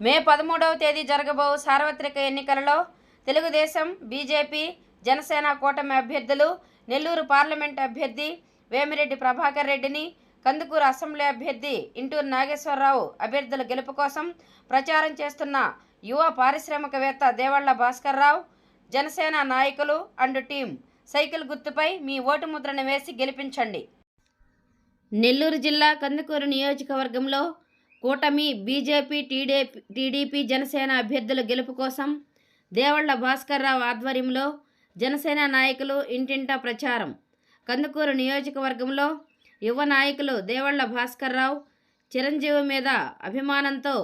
మే పదమూడవ తేదీ జరగబో సార్వత్రిక ఎన్నికలలో తెలుగుదేశం బీజేపీ జనసేన కూటమి అభ్యర్థులు నెల్లూరు పార్లమెంట్ అభ్యర్థి వేమిరెడ్డి ప్రభాకర్ రెడ్డిని కందుకూరు అసెంబ్లీ అభ్యర్థి ఇంటూరు నాగేశ్వరరావు అభ్యర్థుల గెలుపు కోసం ప్రచారం చేస్తున్న యువ పారిశ్రామికవేత్త దేవళ్ళ భాస్కర్రావు జనసేన నాయకులు అండ్ టీం సైకిల్ గుర్తుపై మీ ఓటు ముద్రను వేసి గెలిపించండి. నెల్లూరు జిల్లా కందుకూరు నియోజకవర్గంలో కూటమి బీజేపీ టీడీపీ టీడీపీ జనసేన అభ్యర్థుల గెలుపు కోసం దేవళ్ళ భాస్కర్రావు ఆధ్వర్యంలో జనసేన నాయకులు ఇంటింటా ప్రచారం. కందుకూరు నియోజకవర్గంలో యువ నాయకులు దేవళ్ళ భాస్కర్రావు చిరంజీవి మీద అభిమానంతో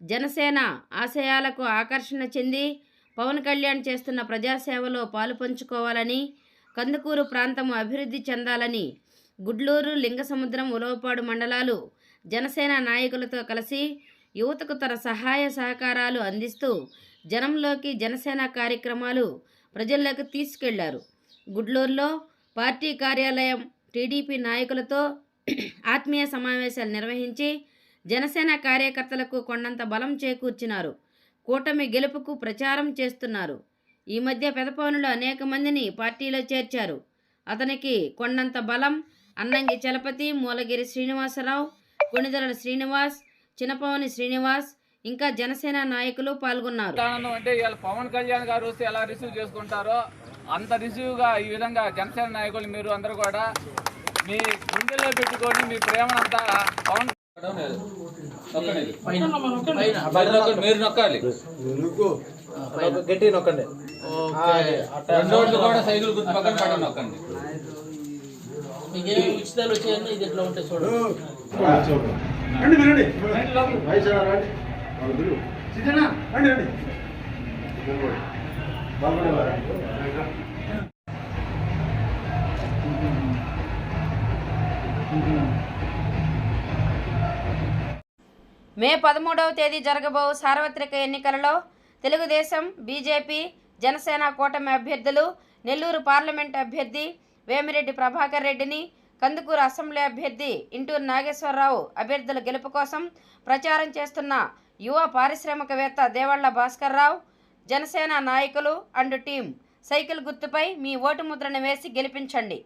జనసేన ఆశయాలకు ఆకర్షణ చెంది పవన్ కళ్యాణ్ చేస్తున్న ప్రజాసేవలో పాలు పంచుకోవాలని కందుకూరు ప్రాంతం అభివృద్ధి చెందాలని గుడ్లూరు లింగసముద్రం ఉలవపాడు మండలాలు జనసేన నాయకులతో కలిసి యువతకు తన సహాయ సహకారాలు అందిస్తూ జనంలోకి జనసేన కార్యక్రమాలు ప్రజల్లోకి తీసుకెళ్ళారు. గుడ్లూరులో పార్టీ కార్యాలయం టీడీపీ నాయకులతో ఆత్మీయ సమావేశాలు నిర్వహించి జనసేన కార్యకర్తలకు కొండంత బలం చేకూర్చినారు. కూటమి గెలుపుకు ప్రచారం చేస్తున్నారు. ఈ మధ్య పెదపవనులు అనేక మందిని పార్టీలో చేర్చారు. అతనికి కొండంత బలం అన్నంగి చలపతి మూలగిరి శ్రీనివాసరావు కొణిదల శ్రీనివాస్ చినపవని శ్రీనివాస్ ఇంకా జనసేన నాయకులు పాల్గొన్నారు. అంటే ఇవాళ పవన్ కళ్యాణ్ గారు వస్తే ఎలా రిసీవ్ చేసుకుంటారో అంత రిసీవ్గా ఈ విధంగా జనసేన నాయకులు మీరు అందరూ కూడా మీ గుండెల్లో పెట్టుకొని మీ ప్రేమనంతా పవన్ మీరు నొక్కాలి గట్టి నొక్కండి. రెండు కూడా సైకిల్ గుర్తు పక్కన పక్కన నొక్కండి ఉచితాలు వచ్చాయన్నా ఇది ఎట్లా ఉంటాయి చూడండి. రండి మీరు రండి. రండి సిద్ధనా రండి. రండి బాగున్నారా? మే పదమూడవ తేదీ జరగబో సార్వత్రిక ఎన్నికలలో తెలుగుదేశం బీజేపీ జనసేన కూటమి అభ్యర్థులు నెల్లూరు పార్లమెంట్ అభ్యర్థి వేమిరెడ్డి ప్రభాకర్ రెడ్డిని కందుకూరు అసెంబ్లీ అభ్యర్థి ఇంటూరు నాగేశ్వరరావు అభ్యర్థుల గెలుపు కోసం ప్రచారం చేస్తున్న యువ పారిశ్రామికవేత్త దేవళ్ళ భాస్కర్రావు జనసేన నాయకులు అండ్ టీం సైకిల్ గుర్తుపై మీ ఓటు ముద్రను వేసి గెలిపించండి.